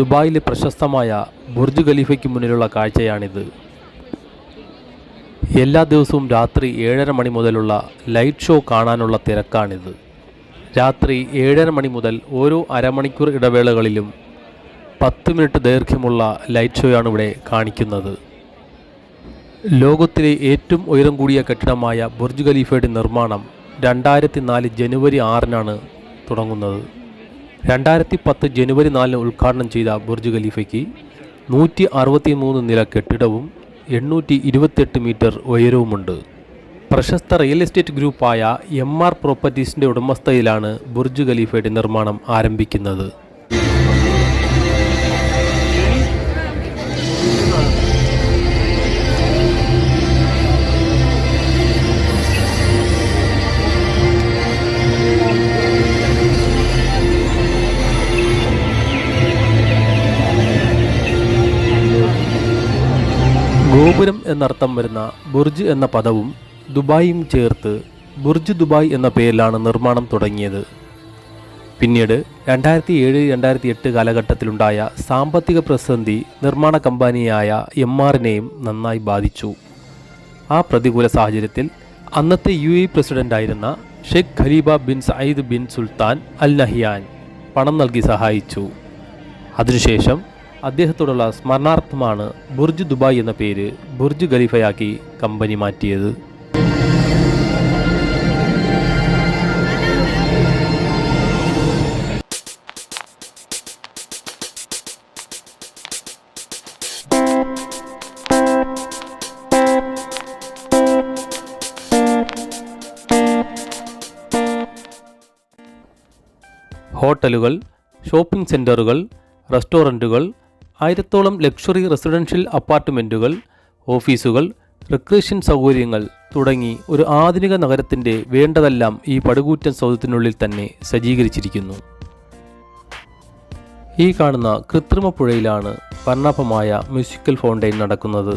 ദുബായിലെ പ്രശസ്തമായ ബുർജ് ഖലീഫയ്ക്ക് മുന്നിലുള്ള കാഴ്ചയാണിത്. എല്ലാ ദിവസവും രാത്രി ഏഴര മണി മുതലുള്ള ലൈറ്റ് ഷോ കാണാനുള്ള തിരക്കാണിത്. രാത്രി ഏഴര മണി മുതൽ ഓരോ അരമണിക്കൂർ ഇടവേളകളിലും പത്ത് മിനിറ്റ് ദൈർഘ്യമുള്ള ലൈറ്റ് ഷോയാണ് ഇവിടെ കാണിക്കുന്നത്. ലോകത്തിലെ ഏറ്റവും ഉയരം കൂടിയ കെട്ടിടമായ ബുർജ് ഖലീഫയുടെ നിർമ്മാണം രണ്ടായിരത്തി നാല് ജനുവരി ആറിനാണ് തുടങ്ങുന്നത്. രണ്ടായിരത്തി പത്ത് ജനുവരി നാലിന് ഉദ്ഘാടനം ചെയ്ത ബുർജ് ഖലീഫയ്ക്ക് നൂറ്റി അറുപത്തി മൂന്ന് നില കെട്ടിടവും എണ്ണൂറ്റി ഇരുപത്തെട്ട് മീറ്റർ ഉയരവുമുണ്ട്. പ്രശസ്ത റിയൽ എസ്റ്റേറ്റ് ഗ്രൂപ്പായ എം ആർ പ്രോപ്പർട്ടീസിന്റെ ഉടമസ്ഥയിലാണ് ബുർജ് ഖലീഫയുടെ നിർമ്മാണം ആരംഭിക്കുന്നത്. ഗോപുരം എന്നർത്ഥം വരുന്ന ബുർജ് എന്ന പദവും ദുബായും ചേർത്ത് ബുർജ് ദുബായ് എന്ന പേരിലാണ് നിർമ്മാണം തുടങ്ങിയത്. പിന്നീട് രണ്ടായിരത്തി ഏഴ് രണ്ടായിരത്തി എട്ട് കാലഘട്ടത്തിലുണ്ടായ സാമ്പത്തിക പ്രതിസന്ധി നിർമ്മാണ കമ്പനിയായ എം ആറിനെയും നന്നായി ബാധിച്ചു. ആ പ്രതികൂല സാഹചര്യത്തിൽ അന്നത്തെ യു എ പ്രസിഡന്റായിരുന്ന Sheikh Khalifa bin Zayed bin Sultan Al Nahyan പണം നൽകി സഹായിച്ചു. അതിനുശേഷം അദ്ദേഹത്തോടുള്ള സ്മരണാർത്ഥമാണ് ബുർജ് ദുബായ് എന്ന പേര് ബുർജ് ഖലീഫയാക്കി കമ്പനി മാറ്റിയത്. ഹോട്ടലുകൾ ഷോപ്പിംഗ് സെന്ററുകൾ റെസ്റ്റോറന്റുകൾ ആയിരത്തോളം ലക്ഷറി റെസിഡൻഷ്യൽ അപ്പാർട്ട്മെന്റുകൾ ഓഫീസുകൾ റിക്രിയേഷൻ സൗകര്യങ്ങൾ തുടങ്ങി ഒരു ആധുനിക നഗരത്തിന്റെ വേണ്ടതെല്ലാം ഈ പടുകൂറ്റൻ സൗധത്തിനുള്ളിൽ തന്നെ സജ്ജീകരിച്ചിരിക്കുന്നു. ഈ കാണുന്ന കൃത്രിമ പുഴയിലാണ് വർണാഭമായ മ്യൂസിക്കൽ ഫൗണ്ടെയിൻ നടക്കുന്നത്.